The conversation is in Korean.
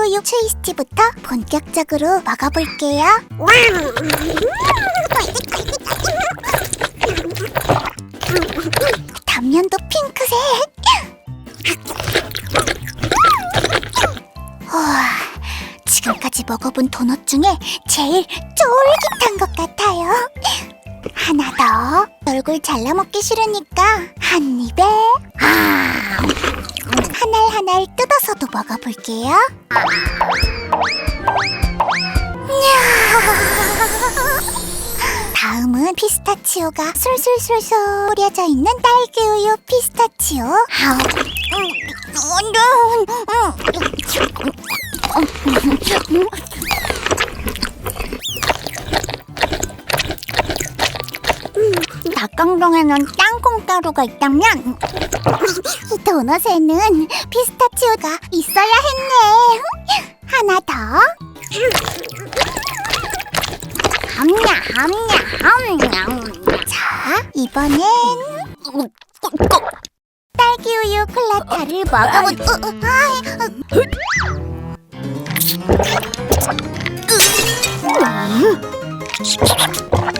우유 트위스티부터 본격적으로 먹어볼게요. 단면도 핑크색. 우와, 지금까지 먹어본 도넛 중에 제일 쫄깃한 것 같아요. 하나 더. 얼굴 잘라먹기 싫으니까 한 입에 아, 하날 뜯어서도 먹어볼게요. 다음은 피스타치오가 술술술술 뿌려져 있는 딸기 우유 피스타치오. 음, 음, 음. 닭강정에는 땅콩 가루가 있다면 이 도넛에는 피스타치오가 있어야 했네. 하나 더. 함냐 함냐 함냐. 자 이번엔 딸기 우유 콜라타를 먹어보. 어, 어, 어.